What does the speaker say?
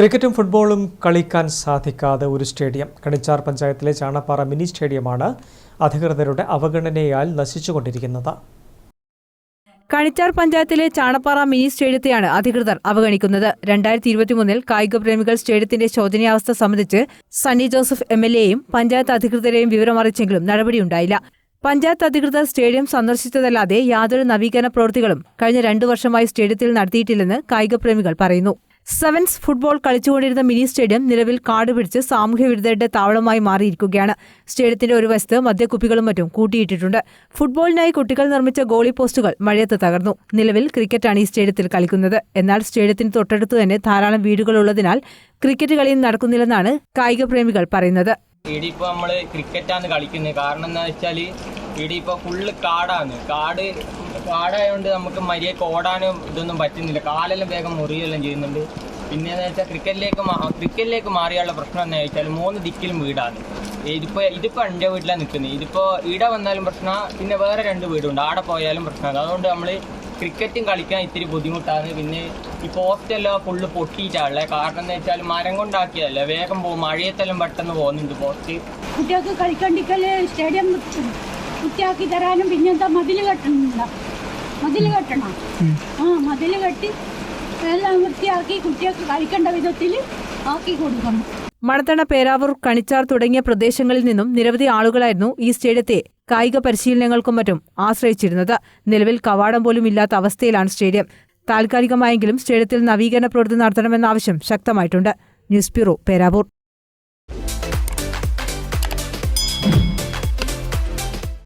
ക്രിക്കറ്റും ഫുട്ബോളും കളിക്കാൻ സാധിക്കാതെ ഒരു സ്റ്റേഡിയം കണിച്ചാർ പഞ്ചായത്തിലെ ചാണപ്പാറ മിനി സ്റ്റേഡിയമാണ് അധികൃതരുടെ അവഗണനയാൽ നശിച്ചുകൊണ്ടിരിക്കുന്നത്. കണിച്ചാർ പഞ്ചായത്തിലെ ചാണപ്പാറ മിനി സ്റ്റേഡിയത്തെയാണ് അധികൃതർ അവഗണിക്കുന്നത്. രണ്ടായിരത്തി ഇരുപത്തിമൂന്നിൽ കായിക പ്രേമികൾ സ്റ്റേഡിയത്തിന്റെ ശോചനീയാവസ്ഥ സംബന്ധിച്ച് സണ്ണി ജോസഫ് എം എൽ എയും പഞ്ചായത്ത് അധികൃതരെയും വിവരമറിയിച്ചെങ്കിലും നടപടിയുണ്ടായില്ല. പഞ്ചായത്ത് അധികൃതർ സ്റ്റേഡിയം സന്ദർശിച്ചതല്ലാതെ യാതൊരു നവീകരണ പ്രവൃത്തികളും കഴിഞ്ഞ രണ്ടു വർഷമായി സ്റ്റേഡിയത്തിൽ നടത്തിയിട്ടില്ലെന്ന് കായികപ്രേമികൾ പറയുന്നു. സെവൻസ് ഫുട്ബോൾ കളിച്ചുകൊണ്ടിരുന്ന മിനി സ്റ്റേഡിയം നിലവിൽ കാട് പിടിച്ച് സാമൂഹ്യ വിരുദ്ധരുടെ താവളമായി മാറിയിരിക്കുകയാണ്. സ്റ്റേഡിയത്തിന്റെ ഒരു വശത്ത് മദ്യക്കുപ്പികളും മറ്റും കൂട്ടിയിട്ടിട്ടുണ്ട്. ഫുട്ബോളിനായി കുട്ടികൾ നിർമ്മിച്ച ഗോളി പോസ്റ്റുകൾ മഴയത്ത് തകർന്നു. നിലവിൽ ക്രിക്കറ്റാണ് ഈ സ്റ്റേഡിയത്തിൽ കളിക്കുന്നത്. എന്നാൽ സ്റ്റേഡിയത്തിന് തൊട്ടടുത്ത് തന്നെ ധാരാളം വീടുകളുള്ളതിനാൽ ക്രിക്കറ്റ് കളിയും നടക്കുന്നില്ലെന്നാണ് കായിക പ്രേമികൾ പറയുന്നത്. നമ്മൾ ക്രിക്കറ്റാണ് കളിക്കുന്നത്. കാരണം എന്താ വെച്ചാൽ ഫുള്ള് കാടാണ്. കാട് കാടായതുകൊണ്ട് നമുക്ക് മര്യാദയ്ക്ക് ഓടാനും ഇതൊന്നും പറ്റുന്നില്ല. കാലെല്ലാം വേഗം മുറിയെല്ലാം ചെയ്യുന്നുണ്ട്. പിന്നെ എന്ന് വെച്ചാൽ ക്രിക്കറ്റിലേക്ക് ക്രിക്കറ്റിലേക്ക് മാറിയുള്ള പ്രശ്നം എന്ന് വെച്ചാൽ മൂന്ന് ദിക്കിലും വീടാണ്. ഇതിപ്പോൾ ഇതിപ്പോൾ എന്റെ വീട്ടിലാണ് നിൽക്കുന്നത് ഇതിപ്പോൾ ഇവിടെ വന്നാലും പ്രശ്നമാണ് പിന്നെ വേറെ രണ്ട് വീടുണ്ട്. ആടെ പോയാലും പ്രശ്നമാണ് അതുകൊണ്ട് നമ്മൾ ക്രിക്കറ്റും കളിക്കാൻ ഇത്തിരി ബുദ്ധിമുട്ടാണ്. പിന്നെ ഈ പോസ്റ്റെല്ലാം ഫുള്ള് പൊട്ടിയിട്ടാണല്ലേ. കാരണം എന്ന് വെച്ചാൽ മരം കൊണ്ടാക്കിയതല്ലേ. വേഗം പോകും മഴയത്തെല്ലാം പെട്ടെന്ന് പോകുന്നുണ്ട് പോസ്റ്റ്. കുട്ടികൾക്ക് കളിക്കണ്ടിക്കൽ സ്റ്റേഡിയം വൃത്തിയാക്കി തരാനും പിന്നെന്താ മതിൽ കെട്ടണ്ട മതിൽ കെട്ടണം? ആ മതിൽ കെട്ടി എല്ലാം വൃത്തിയാക്കി കുട്ടികൾക്ക് കഴിക്കേണ്ട വിധത്തിൽ ആക്കി കൊടുക്കണം. മണത്തണ പേരാവൂർ കണിച്ചാർ തുടങ്ങിയ പ്രദേശങ്ങളിൽ നിന്നും നിരവധി ആളുകളായിരുന്നു ഈ സ്റ്റേഡിയത്തെ കായിക പരിശീലനങ്ങൾക്കും മറ്റും ആശ്രയിച്ചിരുന്നത്. നിലവിൽ കവാടം പോലും ഇല്ലാത്ത അവസ്ഥയിലാണ് സ്റ്റേഡിയം. താൽക്കാലികമായെങ്കിലും സ്റ്റേഡിയത്തിൽ നവീകരണ പ്രവൃത്തി നടത്തണമെന്ന ആവശ്യം ശക്തമായിട്ടുണ്ട്. News bureau Peravoor.